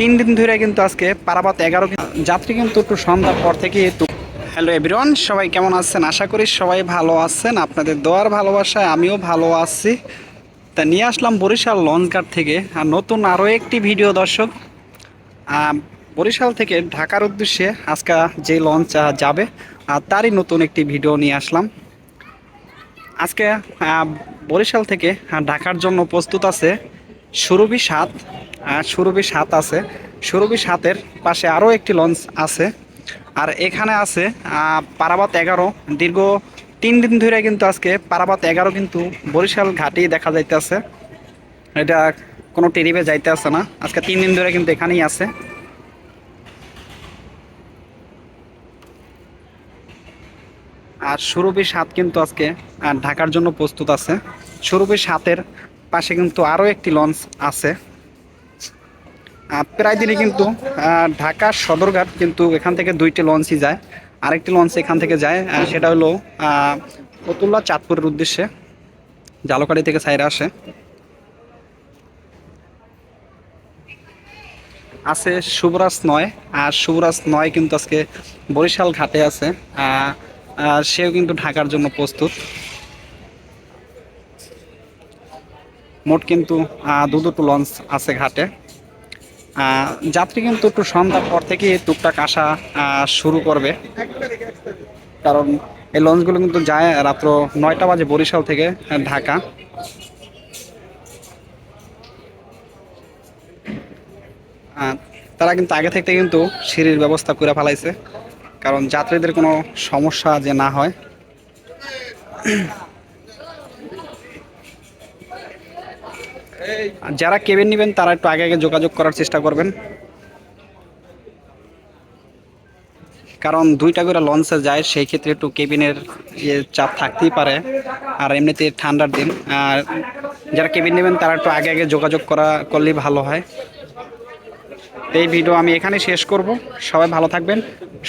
তিন দিন ধরে কিন্তু আজকে পারাবাত এগারো যাত্রী কিন্তু একটু সন্ধ্যার পর থেকে হ্যালো এভরিওয়ান সবাই কেমন আছেন? আশা করি সবাই ভালো আছেন। আপনাদের দোয়ার ভালোবাসায় আমিও ভালো আছি। তা নিয়ে আসলাম বরিশাল লঞ্চঘাট থেকে। আর নতুন আরও একটি ভিডিও দর্শক। বরিশাল থেকে ঢাকার উদ্দেশ্যে আজকে যে লঞ্চ যাবে, আর তারই নতুন একটি ভিডিও নিয়ে আসলাম। আজকে বরিশাল থেকে ঢাকার জন্য প্রস্তুত আছে সুরভি সাত সুরভি সাত আছে। সুরভি সাতের পাশে আরও একটি লঞ্চ আছে। আর এখানে আছে পারাবাত এগারো। দীর্ঘ তিন দিন ধরে কিন্তু আজকে পারাবাত এগারো কিন্তু বরিশাল ঘাটেই দেখা যাইতেছে। এটা কোনো টেরিবে যাইতে আছে না। আজকে তিন দিন ধরে কিন্তু এখানেই আছে। আর সুরভি সাত কিন্তু আজকে ঢাকার জন্য প্রস্তুত আছে। সুরভি সাতের পাশে কিন্তু আরও একটি লঞ্চ আছে। প্রায় দিনই কিন্তু ঢাকা সদরঘাট কিন্তু এখান থেকে দুইটি লঞ্চই যায়। আরেকটি লঞ্চ এখান থেকে যায় সেটা হলো ফতুল্লা চাঁদপুরের উদ্দেশ্যে। জালকাড়ি থেকে সাইরা আসে। আছে শুভরাজ নয়, আর শুভরাজ নয় কিন্তু আজকে বরিশাল ঘাটে আছে। সেও কিন্তু ঢাকার জন্য প্রস্তুত। মোট কিন্তু দু দুটো লঞ্চ আছে ঘাটে। যাত্রী কিন্তু একটু সন্ধ্যার পর থেকে টুকটাক আসা শুরু করবে। কারণ এই লঞ্চগুলো কিন্তু যায় রাত্র নয়টা বাজে বরিশাল থেকে ঢাকা। তারা কিন্তু আগে থেকে কিন্তু সিঁড়ির ব্যবস্থা করে ফেলাইছে। কারণ যাত্রীদের কোনো সমস্যা যে না হয়। যারা কেবিন নেবেন, তারা একটু আগে আগে যোগাযোগ করার চেষ্টা করবেন। কারণ দুইটা করে লঞ্চে যায়, সেই ক্ষেত্রে একটু কেবিনের ইয়ে চাপ থাকতেই পারে। আর এমনিতে ঠান্ডার দিন, আর যারা কেবিন নেবেন, তারা একটু আগে আগে যোগাযোগ করা, করলেই ভালো হয়। এই ভিডিও আমি এখানে শেষ করব। সবাই ভালো থাকবেন,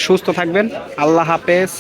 সুস্থ থাকবেন। আল্লাহ হাফেজ।